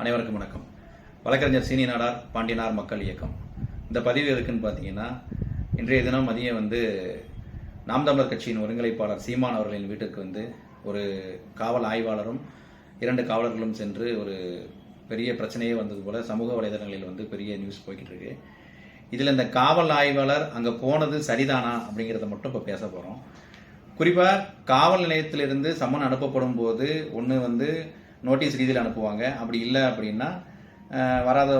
அனைவருக்கும் வணக்கம். வழக்கறிஞர் சீனி நாடார் பாண்டியனார் மக்கள் இயக்கம். இந்த பதிவு எதுக்குன்னு பார்த்தீங்கன்னா இன்றைய தினம் மதியம் வந்து நாம் தமிழர் கட்சியின் ஒருங்கிணைப்பாளர் சீமான் அவர்களின் வீட்டுக்கு வந்து ஒரு காவல் ஆய்வாளரும் இரண்டு காவலர்களும் சென்று ஒரு பெரிய பிரச்சனையே வந்தது போல சமூக வலைதளங்களில் வந்து பெரிய நியூஸ் போய்கிட்டு இருக்கு. இதில் இந்த காவல் ஆய்வாளர் அங்கே போனது சரிதானா அப்படிங்கிறத மட்டும் இப்போ பேச போகிறோம் குறிப்பாக காவல் நிலையத்திலிருந்து சம்மன் அனுப்பப்படும் போது ஒன்று வந்து நோட்டீஸ் ரீதியில் அனுப்புவாங்க. அப்படி இல்லை அப்படின்னா வராத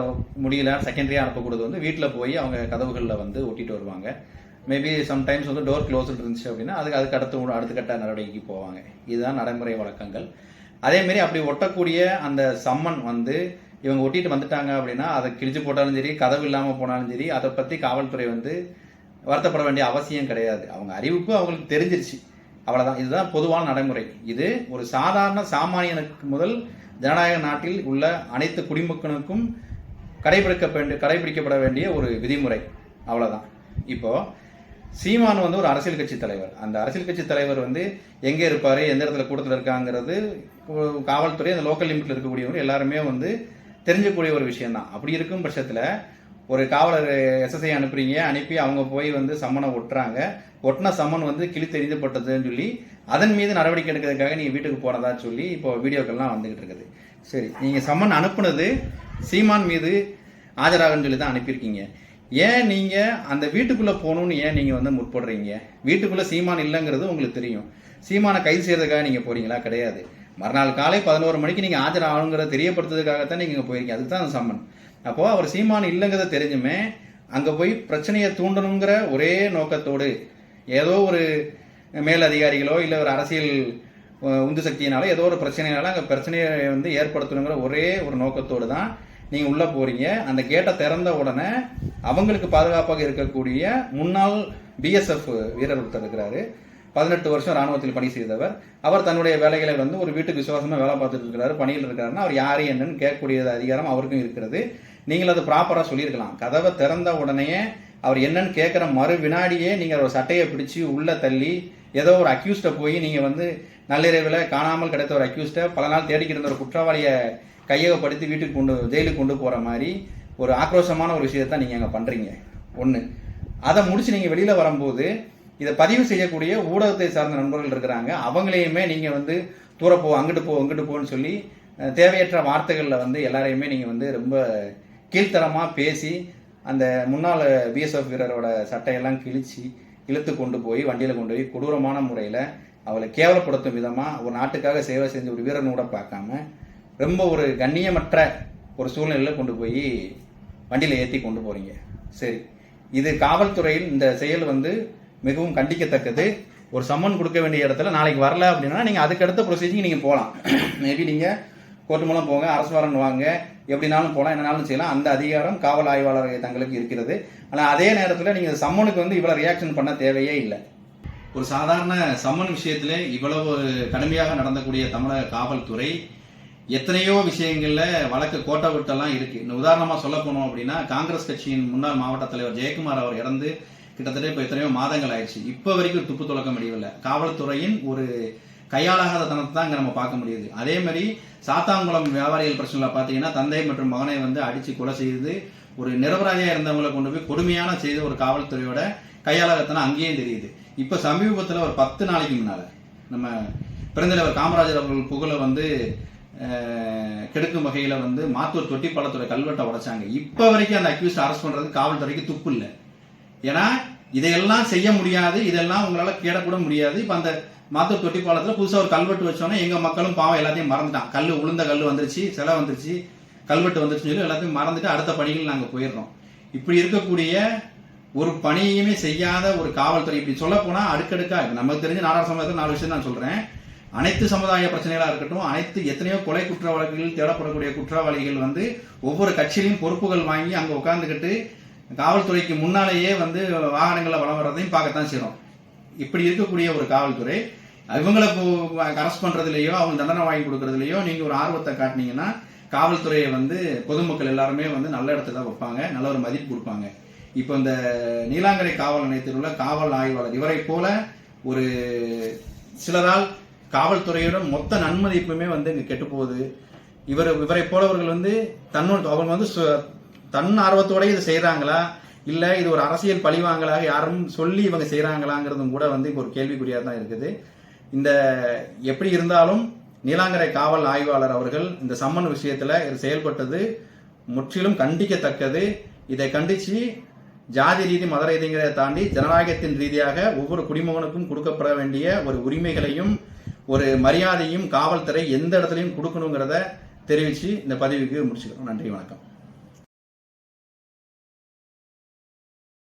முடியல செகண்டரியாக அனுப்பக்கூடாது வந்து வீட்டில் போய் அவங்க கதவுகளில் வந்து ஒட்டிட்டு வருவாங்க. மேபி சம்டைம்ஸ் வந்து டோர் க்ளோஸ்டு இருந்துச்சு அப்படின்னா அதுக்கு அதுக்கு அடுத்து அடுத்த கட்ட நடவடிக்கைக்கு போவாங்க. இதுதான் நடைமுறை வழக்கங்கள். அதேமாரி அப்படி ஒட்டக்கூடிய அந்த சம்மன் வந்து இவங்க ஒட்டிட்டு வந்துட்டாங்க அப்படின்னா அதை கிழிச்சு போட்டாலும் சரி கதவு இல்லாமல் போனாலும் சரி அதை பற்றி காவல்துறை வந்து வருத்தப்பட வேண்டிய அவசியம் கிடையாது. அவங்க அறிவிப்பு அவங்களுக்கு தெரிஞ்சிருச்சு. அவ்வளவுதான். இதுதான் பொதுவான நடைமுறை. இது ஒரு சாதாரண சாமானியனுக்கு முதல் ஜனநாயக நாட்டில் உள்ள அனைத்து குடிமக்களுக்கும் கடைபிடிக்க வேண்டிய கடைபிடிக்கப்பட வேண்டிய ஒரு விதிமுறை. அவ்வளவுதான். இப்போ சீமான் வந்து ஒரு அரசியல் கட்சி தலைவர். அந்த அரசியல் கட்சி தலைவர் வந்து எங்கே இருப்பார் எந்த இடத்துல கூட்டத்தில் இருக்காங்கிறது காவல்துறை அந்த லோக்கல் லிமிட்டில் இருக்கக்கூடியவங்க எல்லாருமே வந்து தெரிஞ்சக்கூடிய ஒரு விஷயம்தான். அப்படி இருக்கும் பட்சத்தில் ஒரு காவலர் எஸ்எஸ்ஐ அனுப்புறீங்க அனுப்பி அவங்க போய் வந்து சம்மனை ஒட்டுறாங்க. ஒட்டின சம்மன் வந்து கிழி தெரிந்துப்பட்டதுன்னு சொல்லி அதன் மீது நடவடிக்கை எடுக்கிறதுக்காக நீங்கள் வீட்டுக்கு போனதா சொல்லி இப்போ வீடியோக்கள்லாம் வந்துகிட்டு இருக்குது. சரி நீங்கள் சம்மன் அனுப்புனது சீமான் மீது ஆஜராகன்னு சொல்லி தான் அனுப்பியிருக்கீங்க. ஏன் நீங்கள் அந்த வீட்டுக்குள்ளே போகணும்னு ஏன் நீங்கள் வந்து முற்படுறீங்க? வீட்டுக்குள்ளே சீமான் இல்லைங்கிறது உங்களுக்கு தெரியும். சீமானை கைது செய்யறதுக்காக நீங்கள் போகிறீங்களா கிடையாது. மறுநாள் காலை பதினோரு மணிக்கு நீங்கள் ஆஜராகணுங்கிறத தெரியப்படுத்துறதுக்காகத்தான் நீங்கள் இங்க போயிருக்கீங்க. அதுதான் அந்த சம்மன். அப்போ அவர் சீமான் இல்லைங்கிறத தெரிஞ்சுமே அங்க போய் பிரச்சனையை தூண்டணுங்கிற ஒரே நோக்கத்தோடு ஏதோ ஒரு மேல் அதிகாரிகளோ இல்லை ஒரு அரசியல் உந்து சக்தியினால ஏதோ ஒரு பிரச்சனைனால அங்கே பிரச்சனையை வந்து ஏற்படுத்தணுங்கிற ஒரே ஒரு நோக்கத்தோடு தான் நீங்கள் உள்ளே போறீங்க. அந்த கேட்டை திறந்த உடனே அவங்களுக்கு பாதுகாப்பாக இருக்கக்கூடிய முன்னாள் பிஎஸ்எஃப் வீரர் ஒருத்தர் இருக்கிறாரு. பதினெட்டு வருஷம் ராணுவத்தில் பணி செய்தவர். அவர் தன்னுடைய வேலைகளை வந்து ஒரு வீட்டுக்கு விசுவாசமா வேலை பார்த்துட்டு இருக்கிறாரு. பணியில் இருக்காருன்னா அவர் யார் என்னன்னு கேட்கக்கூடிய அதிகாரம் அவருக்கும் இருக்கிறது. நீங்கள் அது ப்ராப்பராக சொல்லியிருக்கலாம். கதவை திறந்த உடனே அவர் என்னன்னு கேட்குற மறு வினாடியே நீங்கள் ஒரு சட்டையை பிடிச்சி உள்ளே தள்ளி ஏதோ ஒரு அக்யூஸ்டை போய் நீங்கள் வந்து நள்ளிரவில் காணாமல் கிடைத்த ஒரு அக்யூஸ்டை பல நாள் தேடிக்கிட்டு இருந்த ஒரு குற்றவாளியை கையகப்படுத்தி வீட்டுக்கு கொண்டு ஜெயிலுக்கு கொண்டு போகிற மாதிரி ஒரு ஆக்ரோஷமான ஒரு விஷயத்தை நீங்கள் அங்கே பண்ணுறீங்க ஒன்று அதை முடிச்சு நீங்கள் வெளியில் வரும்போது இதை பதிவு செய்யக்கூடிய ஊடகத்தை சார்ந்த நண்பர்கள் இருக்கிறாங்க. அவங்களையுமே நீங்கள் வந்து தூரப்போ அங்கிட்டு போ அங்கிட்டு போன்னு சொல்லி தேவையற்ற வார்த்தைகளில் வந்து எல்லாரையுமே நீங்கள் வந்து ரொம்ப கீழ்த்தரமாக பேசி அந்த முன்னாள் பிஎஸ்எஃப் வீரரோட சட்டையெல்லாம் கிழிச்சு இழுத்து கொண்டு போய் வண்டியில் கொண்டு போய் கொடூரமான முறையில் அவளை கேவலப்படுத்தும் விதமாக ஒரு நாட்டுக்காக சேவை செஞ்ச ஒரு வீரன் கூட பார்க்காம ரொம்ப ஒரு கண்ணியமற்ற ஒரு சூழ்நிலையில் கொண்டு போய் வண்டியில் ஏற்றி கொண்டு போகிறீங்க சரி. இது காவல்துறையில் இந்த செயல் வந்து மிகவும் கண்டிக்கத்தக்கது. ஒரு சம்மன் கொடுக்க வேண்டிய இடத்துல நாளைக்கு வரல அப்படின்னா நீங்கள் அதுக்கடுத்த ப்ரொசீஜிங் நீங்கள் போகலாம். மேபி நீங்கள் கோர்ட் மூலம் போங்க அரசு வாரன் வாங்க. எப்படினாலும் போகலாம் என்னனாலும் செய்யலாம். அந்த அதிகாரம் காவல் ஆய்வாளர் தங்களுக்கு இருக்கிறது. ஆனால் அதே நேரத்தில் நீங்கள் சம்மனுக்கு வந்து இவ்வளோ ரியாக்ஷன் பண்ண தேவையே இல்லை. ஒரு சாதாரண சம்மன் விஷயத்தில் இவ்வளவு கடுமையாக நடந்தக்கூடிய தமிழக காவல்துறை எத்தனையோ விஷயங்களில் வழக்கு கோட்டை விட்டெல்லாம் இருக்குது இன்னும் உதாரணமாக சொல்ல போனோம் அப்படின்னா காங்கிரஸ் கட்சியின் முன்னாள் மாவட்ட தலைவர் ஜெயக்குமார் அவர் இறந்து கிட்டத்தட்ட இப்போ எத்தனையோ மாதங்கள் ஆயிடுச்சு. இப்போ வரைக்கும் துப்பு துளக்க முடியவில்லை காவல்துறையின் ஒரு கையாளாகாத தனத்தை தான் இங்க நம்ம பார்க்க முடியுது. அதே மாதிரி சாத்தாங்குளம் வியாபாரிகள் பிரச்சனைல பாத்தீங்கன்னா தந்தை மற்றும் மகனை வந்து அடிச்சு கொலை செய்து ஒரு நிரபராதியா இருந்தவங்களை கொண்டு போய் கொடுமையான செய்த ஒரு காவல்துறையோட கையாளகத்தனம் அங்கேயும் தெரியுது. இப்ப சமீபத்துல ஒரு பத்து நாளைக்கு முன்னால நம்ம பிறந்தலைவர் காமராஜர் அவர்கள் புகழை வந்து கெடுக்கும் வகையில வந்து மாத்தூர் தொட்டிப்பாலத்துறை கல்வெட்டை உடைச்சாங்க. இப்ப வரைக்கும் அந்த அக்யூஸ்ட் அரெஸ்ட் பண்றது காவல்துறைக்கு துப்பு இல்லை. ஏன்னா இதையெல்லாம் செய்ய முடியாது இதெல்லாம் உங்களால கேடக்கூட முடியாது. இப்ப அந்த மாத்தூர் தொட்டிப்பாளத்தில் புதுசாக ஒரு கல்வெட்டு வச்சோன்னே எங்கள் மக்களும் பாவம் எல்லாத்தையும் மறந்துட்டான் கல் உளுந்த கல் வந்துருச்சு சிலை வந்துருச்சு கல்வெட்டு வந்துருச்சுன்னு சொல்லி எல்லாத்தையும் மறந்துட்டு அடுத்த பணிகள் நாங்கள் போயிடுறோம். இப்படி இருக்கக்கூடிய ஒரு பணியுமே செய்யாத ஒரு காவல்துறை இப்படி சொல்ல போனால் அடுக்கடுக்கா இருக்குது நமக்கு தெரிஞ்ச நாடார் சமூகத்தில் நாலு விஷயம் நான் சொல்கிறேன் அனைத்து சமுதாய பிரச்சனைகளாக இருக்கட்டும் அனைத்து எத்தனையோ கொலை குற்ற வழக்குகளில் தேடப்படக்கூடிய குற்றவாளிகள் வந்து ஒவ்வொரு கட்சியிலையும் பொறுப்புகள் வாங்கி அங்கே உட்காந்துக்கிட்டு காவல்துறைக்கு முன்னாலேயே வந்து வாகனங்களை வளம் வர்றதையும் பார்க்கத்தான் செய்கிறோம் இப்படி இருக்கக்கூடிய ஒரு காவல்துறை இவங்களை அரெஸ்ட் பண்றதுலயோ அவங்க தண்டனை வாங்கி கொடுக்கறதுலயோ நீங்க ஒரு ஆர்வத்தை காட்டினீங்கன்னா காவல்துறையை வந்து பொதுமக்கள் எல்லாருமே வந்து நல்ல இடத்துல வைப்பாங்க நல்ல ஒரு மதிப்பு கொடுப்பாங்க. இப்போ இந்த நீலாங்கரை காவல் நிலையத்தில் உள்ள காவல் ஆய்வாளர் இவரை போல ஒரு சிலரால் காவல்துறையோட மொத்த நன்மதிப்புமே வந்து இங்க கெட்டு போகுது. இவர் இவரை போலவர்கள் வந்து தன்னோட அவங்க வந்து சு- தன் ஆர்வத்தோடய இது செய்கிறாங்களா இல்ல இது ஒரு அரசியல் பழிவாங்கலாக யாரும் சொல்லி இவங்க செய்கிறாங்களாங்கிறதும் கூட வந்து இப்போ ஒரு கேள்விக்குறியா தான் இருக்குது. இந்த எப்படி இருந்தாலும் நீலாங்கரை காவல் ஆய்வாளர் அவர்கள் இந்த சம்மன் விஷயத்துல இது செயல்பட்டது முற்றிலும் கண்டிக்கத்தக்கது. இதை கண்டிச்சு ஜாதி ரீதி மத ரீதிங்கிறத தாண்டி ஜனநாயகத்தின் ரீதியாக ஒவ்வொரு குடிமகனுக்கும் கொடுக்கப்பட வேண்டிய ஒரு உரிமைகளையும் ஒரு மரியாதையும் காவல்துறை எந்த இடத்துலையும் கொடுக்கணுங்கிறத தெரிவிச்சு இந்த பதிவுக்கு முடிச்சுக்கிறோம். நன்றி வணக்கம்.